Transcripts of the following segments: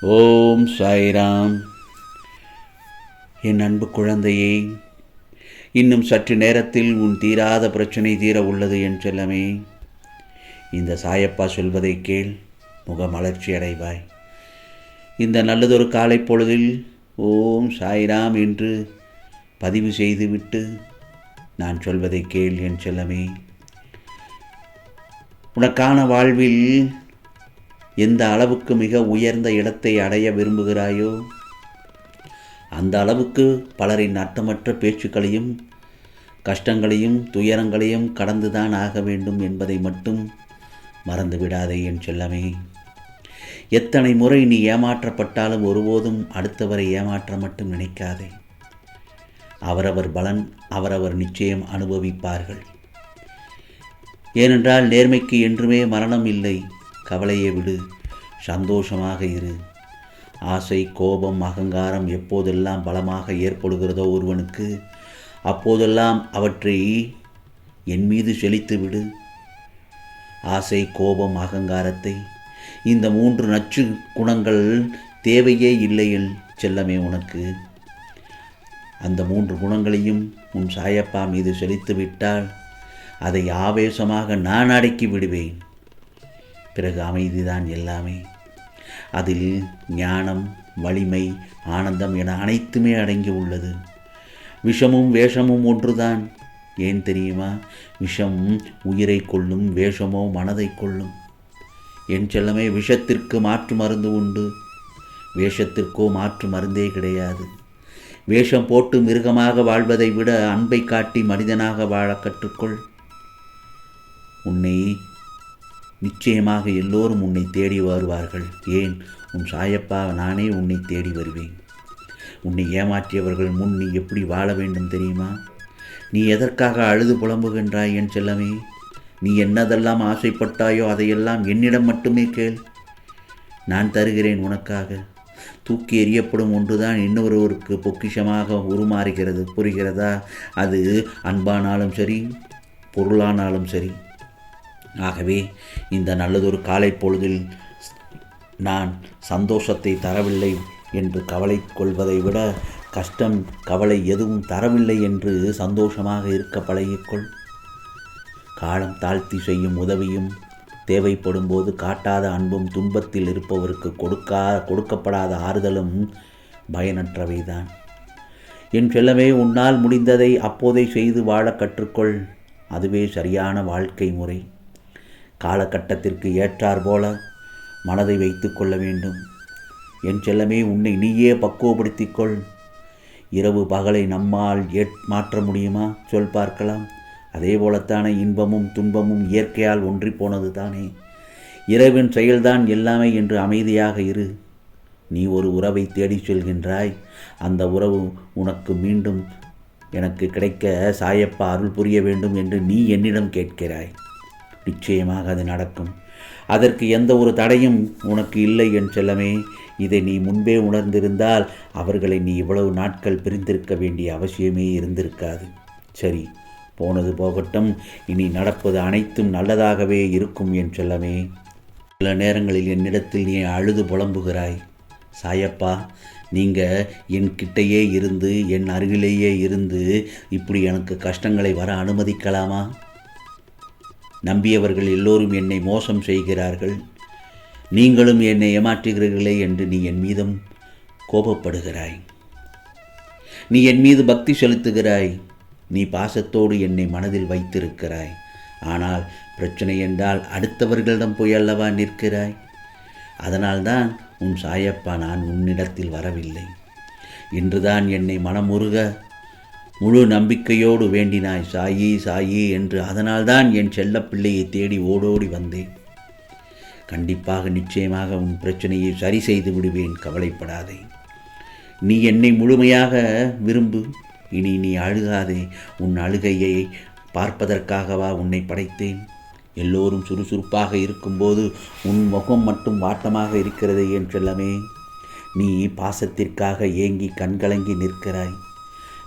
ஓம் சாய்ராம். என் அன்பு குழந்தையே இன்னும் சற்று நேரத்தில் உன் தீராத பிரச்சனை தீர உள்ளது என் செல்லமே இந்த சாயப்பா சொல்வதை கேள் முகமலர்ச்சி அடைவாய். இந்த நல்லதொரு காலை பொழுதில் ஓம் சாய்ராம் என்று பதிவு செய்துவிட்டு நான் சொல்வதை கேள் என் செல்லமே உனக்கான வாழ்வில் எந்த அளவுக்கு மிக உயர்ந்த இடத்தை அடைய விரும்புகிறாயோ அந்த அளவுக்கு பலரின் அர்த்தமற்ற பேச்சுக்களையும் கஷ்டங்களையும் துயரங்களையும் கடந்துதான் ஆக வேண்டும் என்பதை மட்டும் மறந்துவிடாதே என் செல்லமே. எத்தனை முறை நீ ஏமாற்றப்பட்டாலும் ஒருபோதும் அடுத்தவரை ஏமாற்ற மட்டும் நினைக்காதே. அவரவர் பலன் அவரவர் நிச்சயம் அனுபவிப்பார்கள். ஏனென்றால் நேர்மைக்கு என்றுமே மரணம் இல்லை. கவலையை விடு. சந்தோஷமாக இரு. ஆசை கோபம் அகங்காரம் எப்போதெல்லாம் பலமாக ஏற்படுகிறதோ ஒருவனுக்கு அப்போதெல்லாம் அவற்றை என் மீது செழித்து விடு. ஆசை கோபம் அகங்காரத்தை இந்த மூன்று நச்சு குணங்கள் தேவையே இல்லையில் செல்லமே உனக்கு. அந்த மூன்று குணங்களையும் உன் சாயப்பா மீது செழித்து விட்டால் அதை ஆவேசமாக நான் அடக்கி விடுவேன். பிறகு அமைதிதான் எல்லாமே. அதில் ஞானம் வலிமை ஆனந்தம் என அனைத்துமே அடங்கி உள்ளது. விஷமும் வேஷமும் ஒன்றுதான். ஏன் தெரியுமா? விஷம் உயிரை கொள்ளும் வேஷமோ மனதை கொள்ளும். என் செல்லமே விஷத்திற்கு மாற்று மருந்து உண்டு. வேஷத்திற்கோ மாற்று மருந்தே கிடையாது. வேஷம் போட்டு மிருகமாக வாழ்வதை விட அன்பை காட்டி மனிதனாக வாழ கற்றுக்கொள். உன்னை நிச்சயமாக எல்லோரும் உன்னை தேடி வருவார்கள். ஏன்? உன் சாயப்பா நானே உன்னை தேடி வருவேன். உன்னை ஏமாற்றியவர்கள் முன் நீ எப்படி வாழ வேண்டும் தெரியுமா? நீ எதற்காக அழுது புலம்புகின்றாய் என் செல்லமே? நீ என்னதெல்லாம் ஆசைப்பட்டாயோ அதையெல்லாம் என்னிடம் மட்டுமே கேள். நான் தருகிறேன் உனக்காக. தூக்கி எறியப்படும் ஒன்றுதான் இன்னொருவருக்கு பொக்கிஷமாக உருமாறுகிறது. புரிகிறதா? அது அன்பானாலும் சரி பொருளானாலும் சரி. ஆகவே இந்த நல்லதொரு காலை பொழுதில் நான் சந்தோஷத்தை தரவில்லை என்று கவலை கொள்வதை விட கஷ்டம் கவலை எதுவும் தரவில்லை என்று சந்தோஷமாக இருக்க பழகிக்கொள். காலம் தாழ்த்தி செய்யும் உதவியும் தேவைப்படும் போது காட்டாத அன்பும் துன்பத்தில் இருப்பவருக்கு கொடுக்கா கொடுக்கப்படாத ஆறுதலும் பயனற்றவைதான். என் செல்லமே உன்னால் முடிந்ததை அப்போதே செய்து வாழ கற்றுக்கொள். அதுவே சரியான வாழ்க்கை முறை. காலகட்டத்திற்கு ஏற்றார் போல மனதை வைத்து கொள்ள வேண்டும். என் செல்லமே உன்னை நீயே பக்குவப்படுத்திக்கொள். இரவு பகலை நம்மால் ஏற் மாற்ற முடியுமா? சொல் பார்க்கலாம். அதே போலத்தானே இன்பமும் துன்பமும் இயற்கையால் ஒன்றி போனது தானே. இரவின் செயல்தான் எல்லாமே என்று அமைதியாக இரு. நீ ஒரு உறவை தேடிச் செல்கின்றாய். அந்த உறவு உனக்கு மீண்டும் எனக்கு கிடைக்க சாயப்பா அருள் புரிய வேண்டும் என்று நீ என்னிடம் கேட்கிறாய். நிச்சயமாக அது நடக்கும். அதற்கு எந்த ஒரு தடையும் உனக்கு இல்லை என் செல்லமே. இதை நீ முன்பே உணர்ந்திருந்தால் அவர்களை நீ இவ்வளவு நாட்கள் பிரிந்திருக்க வேண்டிய அவசியமே இருந்திருக்காது. சரி போனது போகட்டும். இனி நடப்பது அனைத்தும் நல்லதாகவே இருக்கும் என் செல்லமே. சில நேரங்களில் என்னிடத்தில் நீ அழுது புலம்புகிறாய். சாயப்பா நீங்கள் என் கிட்டையே இருந்து என் அருகிலேயே இருந்து இப்படி எனக்கு கஷ்டங்களை வர அனுமதிக்கலாமா? நம்பியவர்கள் எல்லோரும் என்னை மோசம் செய்கிறார்கள். நீங்களும் என்னை ஏமாற்றுகிறீர்களே என்று நீ என் மீதும் கோபப்படுகிறாய். நீ என் மீது பக்தி செலுத்துகிறாய். நீ பாசத்தோடு என்னை மனதில் வைத்திருக்கிறாய். ஆனால் பிரச்சனை என்றால் அடுத்தவர்களிடம் போய் அல்லவா நிற்கிறாய்? அதனால்தான் உன் சாயப்பா நான் உன்னிடத்தில் வரவில்லை. இன்றுதான் என்னை மனமுருக முழு நம்பிக்கையோடு வேண்டினாய். சாயி சாயி என்று அதனால்தான் என் செல்லப்பிள்ளையை தேடி ஓடோடி வந்தேன். கண்டிப்பாக நிச்சயமாக உன் பிரச்சனையை சரி செய்து விடுவேன். கவலைப்படாதே. நீ என்னை முழுமையாக விரும்பு. இனி நீ அழுகாதே. உன் அழுகையை பார்ப்பதற்காகவா உன்னை படைத்தேன். எல்லோரும் சுறுசுறுப்பாக இருக்கும்போது உன் முகம் மட்டும் வாட்டமாக இருக்கிறது என் செல்லமே. நீ பாசத்திற்காக ஏங்கி கண்கலங்கி நிற்கிறாய்.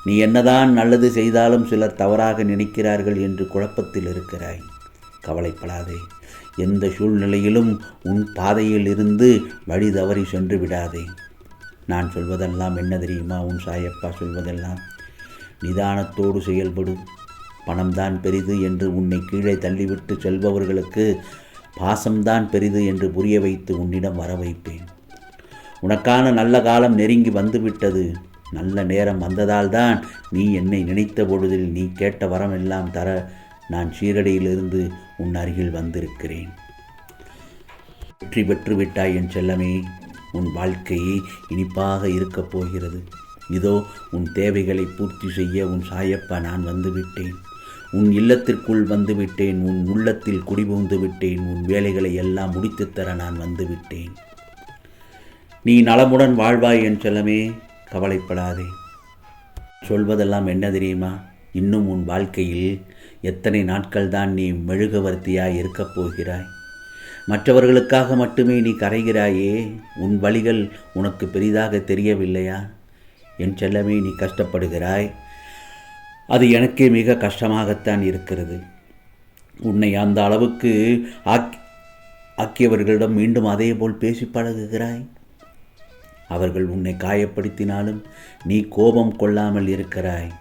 நீ என்னதான் நல்லது செய்தாலும் சிலர் தவறாக நினைக்கிறார்கள் என்று குழப்பத்தில் இருக்கிறாய். கவலைப்படாதே. எந்த சூழ்நிலையிலும் உன் பாதையில் இருந்து வழி தவறி சென்று விடாதே. நான் சொல்வதெல்லாம் என்ன தெரியுமா? உன் சாயப்பா சொல்வதெல்லாம். நிதானத்தோடு செயல்படு. பணம்தான் பெரிது என்று உன்னை கீழே தள்ளிவிட்டு செல்பவர்களுக்கு பாசம்தான் பெரிது என்று புரிய வைத்து உன்னிடம் வர வைப்பேன் உனக்கான நல்ல காலம் நெருங்கி வந்துவிட்டது. நல்ல நேரம் வந்ததால் தான் நீ என்னை நினைத்த பொழுதில் நீ கேட்ட வரம் எல்லாம் தர நான் சீரடியிலிருந்து உன் அருகில் வந்திருக்கிறேன். வெற்றி பெற்று விட்டாய் என் செல்லமே உன் வாழ்க்கையை இனிப்பாக இருக்கப் போகிறது. இதோ உன் தேவைகளை பூர்த்தி செய்ய உன் சாயப்பா நான் வந்துவிட்டேன். உன் இல்லத்திற்குள் வந்துவிட்டேன் உன் உள்ளத்தில் குடிபுகுந்து விட்டேன் உன் வேலைகளை எல்லாம் முடித்துத்தர நான் வந்துவிட்டேன். நீ நலமுடன் வாழ்வாய் என் செல்லமே கவலைப்படாதே. சொல்வதெல்லாம் என்ன தெரியுமா? இன்னும் உன் வாழ்க்கையில் எத்தனை நாட்கள் தான் நீ மெழுகவர்த்தியாய் இருக்கப் போகிறாய்? மற்றவர்களுக்காக மட்டுமே நீ கரைகிறாயே உன் வழிகள் உனக்கு பெரிதாக தெரியவில்லையா? என் செல்லமே நீ கஷ்டப்படுகிறாய். அது எனக்கே மிக கஷ்டமாகத்தான் இருக்கிறது. உன்னை அந்த அளவுக்கு ஆக் ஆக்கியவர்களிடம் மீண்டும் அதே போல் பேசி பழகுகிறாய். அவர்கள் உன்னை காயப்படுத்தினாலும் நீ கோபம் கொள்ளாமல் இருக்கிறாய்.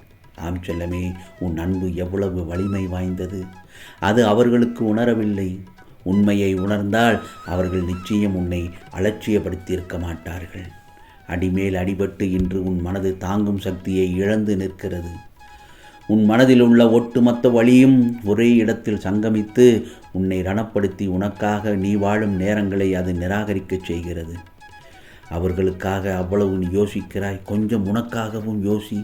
ஆம் செல்லமே உன் அன்பு எவ்வளவு வலிமை வாய்ந்தது. அது அவர்களுக்கு உணரவில்லை. உண்மையை உணர்ந்தால் அவர்கள் நிச்சயம் உன்னை அலட்சியப்படுத்தியிருக்க மாட்டார்கள். அடிமேல் அடிபட்டு இன்று உன் மனது தாங்கும் சக்தியை இழந்து நிற்கிறது. உன் மனதில் உள்ள ஒட்டுமொத்த வழியும் ஒரே இடத்தில் சங்கமித்து உன்னை ரணப்படுத்தி உனக்காக நீ வாழும் நேரங்களை அது நிராகரிக்கச் செய்கிறது. அவர்களுக்காக அவ்வளவு நீ யோசிக்கிறாய். கொஞ்சம் உனக்காகவும் யோசி.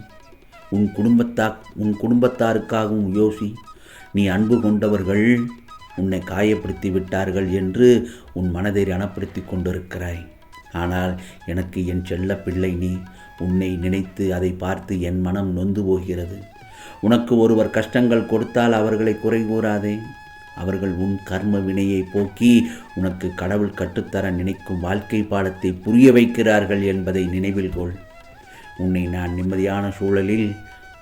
உன் குடும்பத்தா உன் குடும்பத்தாருக்காகவும் யோசி. நீ அன்பு கொண்டவர்கள் உன்னை காயப்படுத்தி விட்டார்கள் என்று உன் மனதை ரணப்படுத்தி கொண்டிருக்கிறாய். ஆனால் எனக்கு என் செல்ல பிள்ளை நீ. உன்னை நினைத்து அதை பார்த்து என் மனம் நொந்து போகிறது. உனக்கு ஒருவர் கஷ்டங்கள் கொடுத்தால் அவர்களை குறை கூறாதே. அவர்கள் உன் கர்ம வினையை போக்கி உனக்கு கடவுள் கற்றுத்தர நினைக்கும் வாழ்க்கை பாடத்தை புரிய வைக்கிறார்கள் என்பதை நினைவில் கொள். உன்னை நான் நிம்மதியான சூழலில்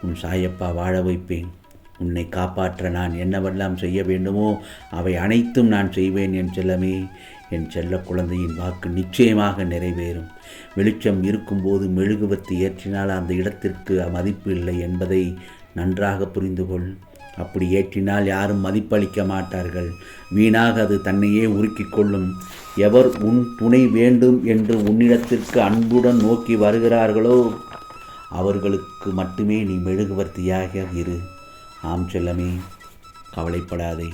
உன் சாயப்பா வாழ வைப்பேன். உன்னை காப்பாற்ற நான் என்னவெல்லாம் செய்ய வேண்டுமோ அவை அனைத்தும் நான் செய்வேன் என் செல்லமே. என் செல்ல குழந்தையின் வாக்கு நிச்சயமாக நிறைவேறும். வெளிச்சம் இருக்கும்போது மெழுகுவர்த்தி ஏற்றினால் அந்த இடத்திற்கு மதிப்பு இல்லை என்பதை நன்றாக புரிந்து கொள் அப்படி ஏற்றினால் யாரும் மதிப்பளிக்க மாட்டார்கள். வீணாக அது தன்னையே உருக்கிக் கொள்ளும். எவர் உன் துணை வேண்டும் என்று உன்னிடத்திற்கு அன்புடன் நோக்கி வருகிறார்களோ அவர்களுக்கு மட்டுமே நீ மெழுகுவர்த்தியாக இரு. ஆம் செல்லமே கவலைப்படாதே.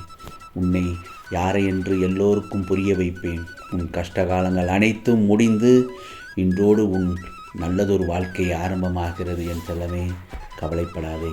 உன்னை யாரை என்று எல்லோருக்கும் புரிய வைப்பேன். உன் கஷ்ட காலங்கள் அனைத்தும் முடிந்து இன்றோடு உன் நல்லதொரு வாழ்க்கை ஆரம்பமாகிறது என் செல்லமே. கவலைப்படாதே.